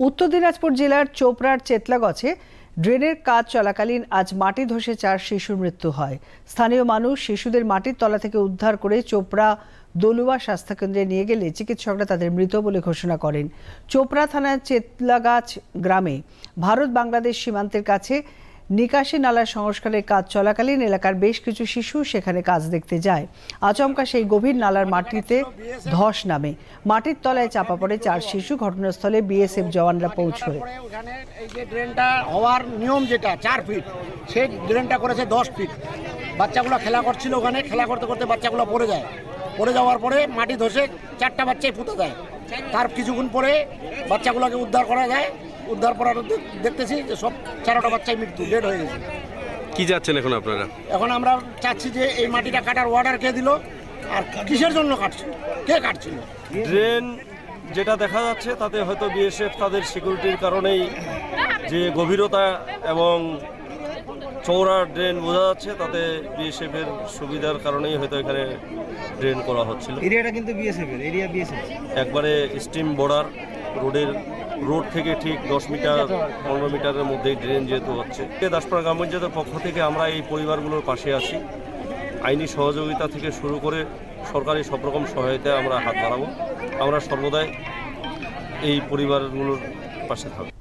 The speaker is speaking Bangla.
উত্তর দিনাজপুর জেলার চোপড়ার চেতলাগছে, ড্রেনের কাজ চলাকালীন আজ মাটি ধসে চার শিশুর মৃত্যু হয়। স্থানীয় মানুষ শিশুদের মাটির তলা থেকে উদ্ধার করে চোপড়া দলুয়া স্বাস্থ্যকেন্দ্রে নিয়ে গেলে চিকিৎসকরা তাদের মৃত বলে ঘোষণা করেন। চোপড়া থানার চেতলাগাছ গ্রামে ভারত বাংলাদেশ সীমান্তের কাছে নিকাশি নালার সংস্কারের কাজ চলাকালীন এলাকার বেশ কিছু শিশু সেখানে কাজ দেখতে যায়। আচমকা সেই গভীর নালার মাটিতে ধস নামে। মাটির তলায় চাপা পড়ে চার শিশু। ঘটনাস্থলে বিএসএফ জওয়ানরা পৌঁছয়। ড্রেনটা হওয়ার নিয়ম যেটা চার ফিট সেই ড্রেনটা করেছে দশ ফিট বাচ্চাগুলো খেলা করছিল ওখানে। খেলা করতে করতে বাচ্চাগুলো পড়ে যায়। পড়ে যাওয়ার পরে মাটি ধসে চারটা বাচ্চাই ফুটে যায় তার কিছুক্ষণ পরে বাচ্চাগুলোকে উদ্ধার করা যায়। উদ্ধার করার দেখতেছি যে সব চারোটা বাচ্চাই মৃত্যু ডেড হয়ে গেছে। কি যাচ্ছেন এখন আপনারা? এখন আমরা চাচ্ছি যে এই মাটিটা কাটার অর্ডার কে দিল আর কিসের জন্য কাটছিল কে কাটছিল? ড্রেন যেটা দেখা যাচ্ছে তাতে হয়তো বিএসএফ তাদের সিকিউরিটির কারণেই যে গভীরতা এবং চৌড়া ড্রেন বোঝা যাচ্ছে তাতে বিএসএফ এর সুবিধার কারণেই হয়তো এখানে ড্রেন করা হচ্ছিল। এরিয়াটা কিন্তু বিএসএফ এর এরিয়া বিএসএফ একবারে স্টিম বর্ডার রোডের রোড থেকে ঠিক দশ মিটার, পনেরো মিটারের মধ্যেই ড্রেন যেহেতু হচ্ছে। দাসপাড়া গ্রাম পঞ্চায়েতের পক্ষ থেকে আমরা এই পরিবারগুলোর পাশে আছি। আইনি সহযোগিতা থেকে শুরু করে সরকারি সব রকম সহায়তায় আমরা হাত বাড়াবো। আমরা সর্বদাই এই পরিবারগুলোর পাশে থাকব।